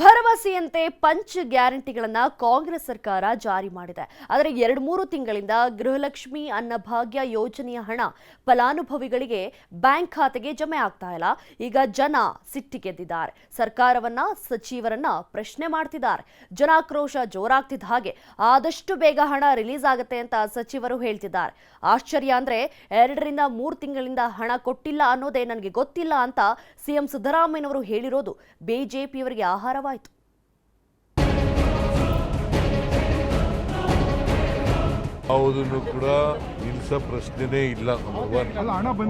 ಭರವಸೆಯಂತೆ ಪಂಚ್ ಗ್ಯಾರಂಟಿಗಳನ್ನ ಕಾಂಗ್ರೆಸ್ ಸರ್ಕಾರ ಜಾರಿ ಮಾಡಿದೆ. ಆದರೆ ಎರಡು ಮೂರು ತಿಂಗಳಿಂದ ಗೃಹಲಕ್ಷ್ಮಿ ಅನ್ನಭಾಗ್ಯ ಯೋಜನೆಯ ಹಣ ಫಲಾನುಭವಿಗಳಿಗೆ ಬ್ಯಾಂಕ್ ಖಾತೆಗೆ ಜಮೆ ಆಗ್ತಾ ಇಲ್ಲ. ಈಗ ಜನ ಸಿಟ್ಟಿಗೆದ್ದಿದ್ದಾರೆ ಸರ್ಕಾರವನ್ನ, ಸಚಿವರನ್ನ ಪ್ರಶ್ನೆ ಮಾಡ್ತಿದ್ದಾರೆ. ಜನಾಕ್ರೋಶ ಜೋರಾಗ್ತಿದ್ದ ಹಾಗೆ ಆದಷ್ಟು ಬೇಗ ಹಣ ರಿಲೀಸ್ ಆಗುತ್ತೆ ಅಂತ ಸಚಿವರು ಹೇಳ್ತಿದ್ದಾರೆ. ಆಶ್ಚರ್ಯ ಅಂದ್ರೆ ಎರಡರಿಂದ ಮೂರು ತಿಂಗಳಿಂದ ಹಣ ಕೊಟ್ಟಿಲ್ಲ ಅನ್ನೋದೇ ನನಗೆ ಗೊತ್ತಿಲ್ಲ ಅಂತ ಸಿಎಂ ಸಿದ್ದರಾಮಯ್ಯನವರು ಹೇಳಿರೋದು. ಬಿಜೆಪಿಯವರಿಗೆ ಆಹಾರವಾಯಿತು ಯಾವುದನ್ನು ಕೂಡ ನಿಲ್ಸ ಪ್ರಶ್ನೆನೇ ಇಲ್ಲ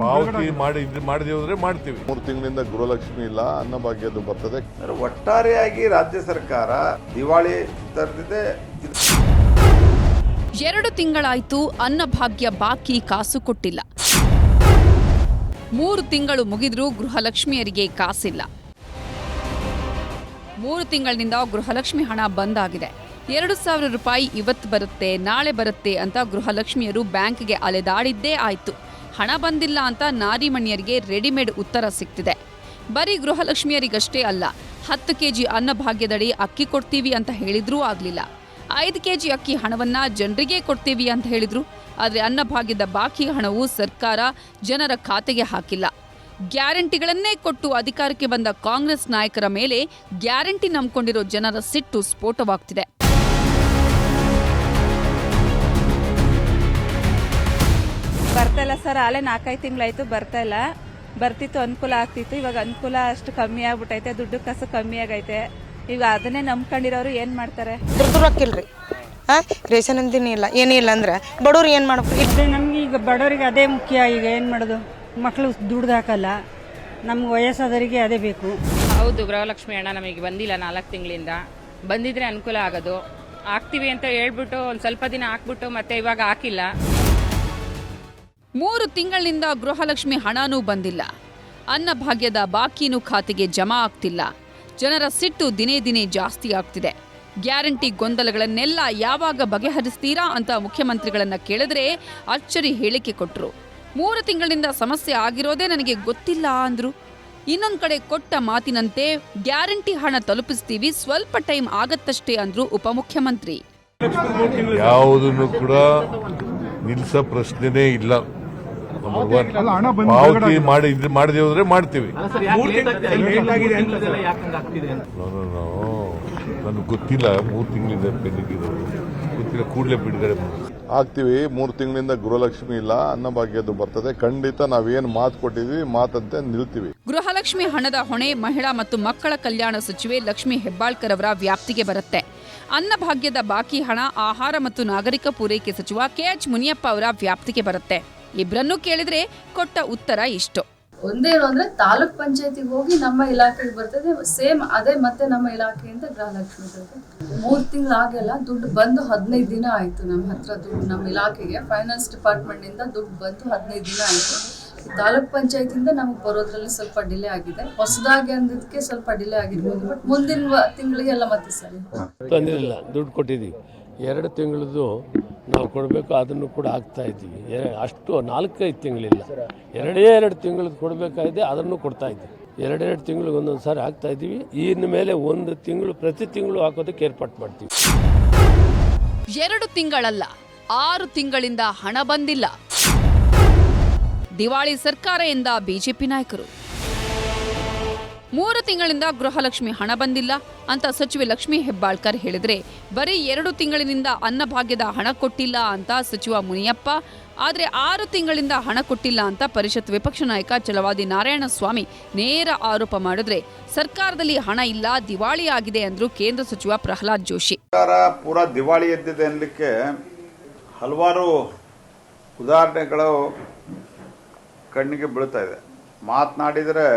ಪಾವತಿ ಮಾಡಿ ಇದು ಮಾಡದೆ ಹೋದ್ರೆ ಮಾಡ್ತೀವಿ. ಮೂರು ತಿಂಗಳಿಂದ ಗೃಹಲಕ್ಷ್ಮಿ ಇಲ್ಲ ಅನ್ನಭಾಗ್ಯದ್ದು ಬರ್ತದೆ. ಒಟ್ಟಾರೆಯಾಗಿ ರಾಜ್ಯ ಸರ್ಕಾರ ದಿವಾಳಿ ತರದಿದೆ. ಎರಡು ತಿಂಗಳಾಯ್ತು ಅನ್ನಭಾಗ್ಯ ಬಾಕಿ ಕಾಸು ಕೊಟ್ಟಿಲ್ಲ. ಮೂರು ತಿಂಗಳು ಮುಗಿದ್ರೂ ಗೃಹಲಕ್ಷ್ಮಿಯರಿಗೆ ಕಾಸಿಲ್ಲ. ಮೂರು ತಿಂಗಳಿನಿಂದ ಗೃಹಲಕ್ಷ್ಮಿ ಹಣ ಬಂದ್ ಆಗಿದೆ. ಎರಡು ಸಾವಿರ ರೂಪಾಯಿ ಇವತ್ತು ಬರುತ್ತೆ, ನಾಳೆ ಬರುತ್ತೆ ಅಂತ ಗೃಹಲಕ್ಷ್ಮಿಯರು ಬ್ಯಾಂಕ್ಗೆ ಅಲೆದಾಡಿದ್ದೇ ಆಯಿತು. ಹಣ ಬಂದಿಲ್ಲ ಅಂತ ನಾರಿಮಣಿಯರಿಗೆ ರೆಡಿಮೇಡ್ ಉತ್ತರ ಸಿಗ್ತಿದೆ ಬರೀ ಗೃಹಲಕ್ಷ್ಮಿಯರಿಗಷ್ಟೇ ಅಲ್ಲ, ಹತ್ತು ಕೆ ಜಿ ಅನ್ನಭಾಗ್ಯದಡಿ ಅಕ್ಕಿ ಕೊಡ್ತೀವಿ ಅಂತ ಹೇಳಿದ್ರೂ ಆಗಲಿಲ್ಲ. ಐದು ಕೆಜಿ ಅಕ್ಕಿ ಹಣವನ್ನು ಜನರಿಗೆ ಕೊಡ್ತೀವಿ ಅಂತ ಹೇಳಿದ್ರು, ಆದರೆ ಅನ್ನಭಾಗ್ಯದ ಬಾಕಿ ಹಣವು ಸರ್ಕಾರ ಜನರ ಖಾತೆಗೆ ಹಾಕಿಲ್ಲ. ಗ್ಯಾರಂಟಿಗಳನ್ನೇ ಕೊಟ್ಟು ಅಧಿಕಾರಕ್ಕೆ ಬಂದ ಕಾಂಗ್ರೆಸ್ ನಾಯಕರ ಮೇಲೆ ಗ್ಯಾರಂಟಿ ನಂಬ್ಕೊಂಡಿರೋ ಜನರ ಸಿಟ್ಟು ಸ್ಫೋಟವಾಗ್ತಿದೆ. ಬರ್ತಾ ಇಲ್ಲ ಸರ್ ಆಲೆ ನಾಲ್ಕೈದು ತಿಂಗಳಾಯ್ತು ಬರ್ತಾ ಇಲ್ಲ. ಬರ್ತಿತ್ತು ಅನುಕೂಲ ಆಗ್ತಿತ್ತು. ಇವಾಗ ಅನುಕೂಲ ಅಷ್ಟು ಕಮ್ಮಿ ಆಗ್ಬಿಟ್ಟೈತೆ ದುಡ್ಡು ಕಾಸು ಕಮ್ಮಿ ಆಗೈತೆ. ಈಗ ಅದನ್ನೇ ನಂಬ್ಕೊಂಡಿರೋರು ಏನ್ ಮಾಡ್ತಾರೆ? ರೊಕ್ಕಿಲ್ರಿ ಹಾಂ ರೇಷನ್ ಅಂತೀನಿ ಇಲ್ಲ ಏನಿಲ್ಲ ಅಂದ್ರೆ ಬಡವ್ರು ಏನು ಮಾಡ್ಬೇಕು? ಇದ್ರೆ ನಮ್ಗೆ ಈಗ ಬಡವರಿಗೆ ಅದೇ ಮುಖ್ಯ ಈಗ ಏನು ಮಾಡೋದು? ಮಕ್ಕಳು ದುಡ್ದು ಹಾಕಲ್ಲ ನಮ್ಗೆ ವಯಸ್ಸಾದವರಿಗೆ ಅದೇ ಬೇಕು. ಹೌದು ಗೃಹಲಕ್ಷ್ಮಿ ಅಣ್ಣ ನಮಗೆ ಬಂದಿಲ್ಲ ನಾಲ್ಕು ತಿಂಗಳಿಂದ. ಬಂದಿದ್ರೆ ಅನುಕೂಲ ಆಗೋದು. ಹಾಕ್ತೀವಿ ಅಂತ ಹೇಳ್ಬಿಟ್ಟು ಒಂದು ಸ್ವಲ್ಪ ದಿನ ಹಾಕ್ಬಿಟ್ಟು ಮತ್ತೆ ಇವಾಗ ಹಾಕಿಲ್ಲ. ಮೂರು ತಿಂಗಳಿನಿಂದ ಗೃಹಲಕ್ಷ್ಮಿ ಹಣನೂ ಬಂದಿಲ್ಲ. ಅನ್ನಭಾಗ್ಯದ ಬಾಕಿನೂ ಖಾತೆಗೆ ಜಮಾ ಆಗ್ತಿಲ್ಲ. ಜನರ ಸಿಟ್ಟು ದಿನೇ ದಿನೇ ಜಾಸ್ತಿ ಆಗ್ತಿದೆ. ಗ್ಯಾರಂಟಿ ಗೊಂದಲಗಳನ್ನೆಲ್ಲ ಯಾವಾಗ ಬಗೆಹರಿಸ್ತೀರಾ ಅಂತ ಮುಖ್ಯಮಂತ್ರಿಗಳನ್ನ ಕೇಳಿದ್ರೆ ಅಚ್ಚರಿ ಹೇಳಿಕೆ ಕೊಟ್ರು. ಮೂರು ತಿಂಗಳಿಂದ ಸಮಸ್ಯೆ ಆಗಿರೋದೇ ನನಗೆ ಗೊತ್ತಿಲ್ಲ ಅಂದ್ರು. ಇನ್ನೊಂದ್ ಕಡೆ ಕೊಟ್ಟ ಮಾತಿನಂತೆ ಗ್ಯಾರಂಟಿ ಹಣ ತಲುಪಿಸ್ತೀವಿ ಸ್ವಲ್ಪ ಟೈಮ್ ಆಗತ್ತಷ್ಟೇ ಅಂದ್ರು ಉಪಮುಖ್ಯಮಂತ್ರಿ. ಯಾವುದನ್ನು ಕೂಡ ನಿಲ್ಸ ಪ್ರಶ್ನೆನೇ ಇಲ್ಲ. ಪಾವತಿ ಮಾಡಿ ಇದು ಮಾಡದೆ ಹೋದ್ರೆ ಮಾಡ್ತೀವಿ. ನನಗೆ ಗೊತ್ತಿಲ್ಲ ಮೂರು ತಿಂಗಳಿಂದ ಪೆಂಡಿಂಗ್ ಇರೋದು ಗೊತ್ತಿಲ್ಲ ಕೂಡಲೇ ಬಿಡುಗಡೆ ಮಾಡಿ ಆಗ್ತೀವಿ ಮೂರು ತಿಂಗಳಿಂದ ಗೃಹಲಕ್ಷ್ಮಿ ಇಲ್ಲ ಅನ್ನಭಾಗ್ಯದ್ದು ಬರ್ತದೆ. ಖಂಡಿತ ನಾವೇನು ಮಾತು ಕೊಟ್ಟಿದ್ವಿ ಮಾತಂತೆ ನಿಲ್ತೀವಿ. ಗೃಹಲಕ್ಷ್ಮಿ ಹಣದ ಹೊಣೆ ಮಹಿಳಾ ಮತ್ತು ಮಕ್ಕಳ ಕಲ್ಯಾಣ ಸಚಿವೆ ಲಕ್ಷ್ಮಿ ಹೆಬ್ಬಾಳ್ಕರ್ ಅವರ ವ್ಯಾಪ್ತಿಗೆ ಬರುತ್ತೆ. ಅನ್ನಭಾಗ್ಯದ ಬಾಕಿ ಹಣ ಆಹಾರ ಮತ್ತು ನಾಗರಿಕ ಪೂರೈಕೆ ಸಚಿವ ಕೆಎಚ್ ಮುನಿಯಪ್ಪ ಅವರ ವ್ಯಾಪ್ತಿಗೆ ಬರುತ್ತೆ. ಇಬ್ಬರನ್ನೂ ಕೇಳಿದ್ರೆ ಕೊಟ್ಟ ಉತ್ತರ ಇಷ್ಟು. ಒಂದೇನು ಅಂದ್ರೆ ತಾಲೂಕ್ ಪಂಚಾಯತಿಗೆ ಹೋಗಿ ನಮ್ಮ ಇಲಾಖೆಗೆ ಬರ್ತದೆ, ಸೇಮ್ ಅದೇ ಮತ್ತೆ ನಮ್ಮ ಇಲಾಖೆಯಿಂದ ಗೃಹಲಕ್ಷ್ಮಿ ಬರ್ತದೆ ಮೂರ್ ತಿಂಗಳು ಆಗಲ್ಲ ದುಡ್ಡು ಬಂದು ಹದಿನೈದು ದಿನ ಆಯ್ತು ನಮ್ಮ ಹತ್ರ ದುಡ್ಡು ನಮ್ಮ ಇಲಾಖೆಗೆ. ಫೈನಾನ್ಸ್ ಡಿಪಾರ್ಟ್ಮೆಂಟ್ ಇಂದ ದುಡ್ಡು ಬಂದು ಹದಿನೈದು ದಿನ ಆಯ್ತು. ತಾಲೂಕ್ ಪಂಚಾಯತಿಂದ ನಮಗೆ ಬರೋದ್ರಲ್ಲಿ ಸ್ವಲ್ಪ ಡಿಲೇ ಆಗಿದೆ. ಹೊಸದಾಗಿ ಅಂದಿದ್ದಕ್ಕೆ ಸ್ವಲ್ಪ ಡಿಲೇ ಆಗಿರ್ಬೋದು ಬಟ್ ಮುಂದಿನ ತಿಂಗಳಿಗೆಲ್ಲ ಮತ್ತೆ ಸರಿ. ತೊಂದರೆಯಿಲ್ಲ ದುಡ್ಡು ಕೊಟ್ಟಿದ್ದೀವಿ ಎರಡು ತಿಂಗಳದ್ದು ನಾವು ಕೊಡಬೇಕು, ಅದನ್ನು ಕೂಡ ಹಾಕ್ತಾ ಇದ್ದೀವಿ. ಅಷ್ಟು ನಾಲ್ಕೈದು ತಿಂಗಳಿಲ್ಲ. ಎರಡೇ ಎರಡು ತಿಂಗಳದ್ದು ಕೊಡಬೇಕಾಗಿದೆ, ಅದನ್ನು ಕೊಡ್ತಾ ಇದ್ದೀವಿ. ಎರಡೆರಡು ತಿಂಗಳಿಗೆ ಒಂದೊಂದು ಸಾರಿ ಹಾಕ್ತಾ ಇದ್ದೀವಿ. ಇನ್ನು ಮೇಲೆ ಒಂದು ತಿಂಗಳು, ಪ್ರತಿ ತಿಂಗಳು ಹಾಕೋದಕ್ಕೆ ಏರ್ಪಾಟ್ ಮಾಡ್ತೀವಿ. ಎರಡು ತಿಂಗಳಲ್ಲ, ಆರು ತಿಂಗಳಿಂದ ಹಣ ಬಂದಿಲ್ಲ. ದಿವಾಳಿ ಸರ್ಕಾರ ಎಂದ ಬಿಜೆಪಿ ನಾಯಕರು. ಮೂರು ತಿಂಗಳಿಂದ ಗೃಹಲಕ್ಷ್ಮಿ ಹಣ ಬಂದಿಲ್ಲ ಅಂತ ಸಚಿವೆ ಲಕ್ಷ್ಮಿ ಹೆಬ್ಬಾಳ್ಕರ್ ಹೇಳಿದ್ರೆ, ಬರೀ ಎರಡು ತಿಂಗಳಿನಿಂದ ಅನ್ನಭಾಗ್ಯದ ಹಣ ಕೊಟ್ಟಿಲ್ಲ ಅಂತ ಸಚಿವ ಮುನಿಯಪ್ಪ, ಆದರೆ ಆರು ತಿಂಗಳಿಂದ ಹಣ ಕೊಟ್ಟಿಲ್ಲ ಅಂತ ಪರಿಷತ್ ವಿಪಕ್ಷ ನಾಯಕ ಚಲವಾದಿ ನಾರಾಯಣಸ್ವಾಮಿ ನೇರ ಆರೋಪ ಮಾಡಿದ್ರೆ, ಸರ್ಕಾರದಲ್ಲಿ ಹಣ ಇಲ್ಲ, ದಿವಾಳಿ ಆಗಿದೆ ಅಂದ್ರು ಕೇಂದ್ರ ಸಚಿವ ಪ್ರಹ್ಲಾದ್ ಜೋಶಿ. ಪೂರಾ ದಿವಾಳಿ ಎದ್ದಿದೆ ಅನ್ನಲಿಕ್ಕೆ ಹಲವಾರು ಉದಾಹರಣೆಗಳು ಕಣ್ಣಿಗೆ ಬೀಳ್ತಾ ಇದೆ. ಮಾತನಾಡಿದರೆ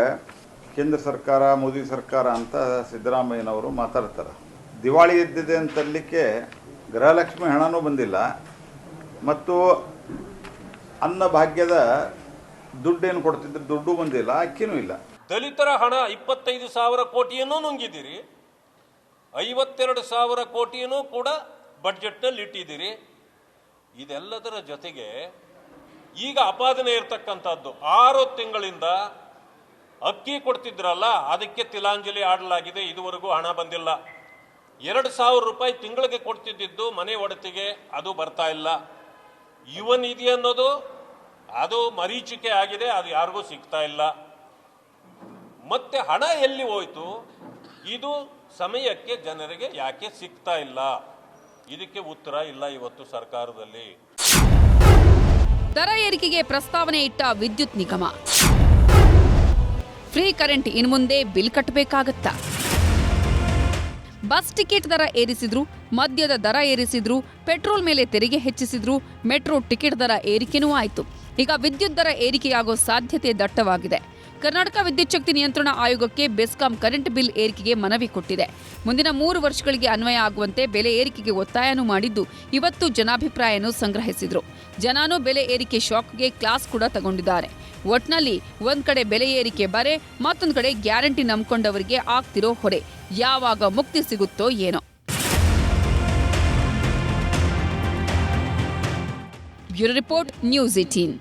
ಕೇಂದ್ರ ಸರ್ಕಾರ, ಮೋದಿ ಸರ್ಕಾರ ಅಂತ ಸಿದ್ದರಾಮಯ್ಯನವರು ಮಾತಾಡ್ತಾರೆ. ದಿವಾಳಿ ಎದ್ದಿದೆ ಅಂತಲ್ಲಿಕ್ಕೆ ಗೃಹಲಕ್ಷ್ಮಿ ಹಣನೂ ಬಂದಿಲ್ಲ. ಮತ್ತು ಅನ್ನಭಾಗ್ಯದ ದುಡ್ಡೇನು ಕೊಡ್ತಿದ್ರೆ, ದುಡ್ಡು ಬಂದಿಲ್ಲ, ಅಕ್ಕಿನೂ ಇಲ್ಲ. ದಲಿತರ ಹಣ ಇಪ್ಪತ್ತೈದು ಸಾವಿರ ಕೋಟಿಯನ್ನು ನುಂಗಿದ್ದೀರಿ. ಐವತ್ತೆರಡು ಸಾವಿರ ಕೋಟಿಯನ್ನು ಕೂಡ ಬಡ್ಜೆಟ್ನಲ್ಲಿ ಇಟ್ಟಿದ್ದೀರಿ. ಇದೆಲ್ಲದರ ಜೊತೆಗೆ ಈಗ ಅಪಾದನೆ ಇರತಕ್ಕಂಥದ್ದು ಆರು ತಿಂಗಳಿಂದ ಅಕ್ಕಿ ಕೊಡ್ತಿದ್ರಲ್ಲ, ಅದಕ್ಕೆ ತಿಲಾಂಜಲಿ ಆಡಲಾಗಿದೆ, ಇದುವರೆಗೂ ಹಣ ಬಂದಿಲ್ಲ. ಎರಡು ಸಾವಿರ ರೂಪಾಯಿ ತಿಂಗಳಿಗೆ ಕೊಡ್ತಿದ್ದಿದ್ದು ಮನೆ ಒಡತಿಗೆ ಅದು ಬರ್ತಾ ಇಲ್ಲ. ಯುವ ನಿಧಿ ಅನ್ನೋದು, ಅದು ಮರೀಚಿಕೆ ಆಗಿದೆ, ಅದು ಯಾರಿಗೂ ಸಿಗ್ತಾ ಇಲ್ಲ. ಮತ್ತೆ ಹಣ ಎಲ್ಲಿ ಹೋಯ್ತು? ಇದು ಸಮಯಕ್ಕೆ ಜನರಿಗೆ ಯಾಕೆ ಸಿಗ್ತಾ ಇಲ್ಲ? ಇದಕ್ಕೆ ಉತ್ತರ ಇಲ್ಲ ಇವತ್ತು ಸರ್ಕಾರದಲ್ಲಿ. ದರ ಏರಿಕೆಗೆ ಪ್ರಸ್ತಾವನೆ ಇಟ್ಟ ವಿದ್ಯುತ್ ನಿಗಮ. ಫ್ರೀ ಕರೆಂಟ್ ಇನ್ನು ಮುಂದೆ ಬಿಲ್ ಕಟ್ಟಬೇಕಾಗತ್ತಾ? ಬಸ್ ಟಿಕೆಟ್ ದರ ಏರಿಸಿದ್ರು, ಮದ್ಯದ ದರ ಏರಿಸಿದ್ರು, ಪೆಟ್ರೋಲ್ ಮೇಲೆ ತೆರಿಗೆ ಹೆಚ್ಚಿಸಿದ್ರು, ಮೆಟ್ರೋ ಟಿಕೆಟ್ ದರ ಏರಿಕೆನೂ ಆಯಿತು. ಈಗ ವಿದ್ಯುತ್ ದರ ಏರಿಕೆಯಾಗೋ ಸಾಧ್ಯತೆ ದಟ್ಟವಾಗಿದೆ. ಕರ್ನಾಟಕ ವಿದ್ಯುತ್ ಶಕ್ತಿ ನಿಯಂತ್ರಣ ಆಯೋಗಕ್ಕೆ ಬೆಸ್ಕಾಂ ಕರೆಂಟ್ ಬಿಲ್ ಏರಿಕೆಗೆ ಮನವಿ ಕೊಟ್ಟಿದೆ. ಮುಂದಿನ ಮೂರು ವರ್ಷಗಳಿಗೆ ಅನ್ವಯ ಆಗುವಂತೆ ಬೆಲೆ ಏರಿಕೆಗೆ ಒತ್ತಾಯನೂ ಮಾಡಿದ್ದು ಇವತ್ತು ಜನಾಭಿಪ್ರಾಯನೂ ಸಂಗ್ರಹಿಸಿದರು. ಜನಾನು ಬೆಲೆ ಏರಿಕೆ ಶಾಕ್ಗೆ ಕ್ಲಾಸ್ ಕೂಡ ತಗೊಂಡಿದ್ದಾರೆ. ಒಟ್ನಲ್ಲಿ ಒಂದ್ ಕಡೆ ಬೆಲೆ ಏರಿಕೆ ಬರೆ, ಮತ್ತೊಂದು ಕಡೆ ಗ್ಯಾರಂಟಿ ನಂಬ್ಕೊಂಡವರಿಗೆ ಆಗ್ತಿರೋ ಹೊರೆ. ಯಾವಾಗ ಮುಕ್ತಿ ಸಿಗುತ್ತೋ ಏನೋ. Bureau report, news eighteen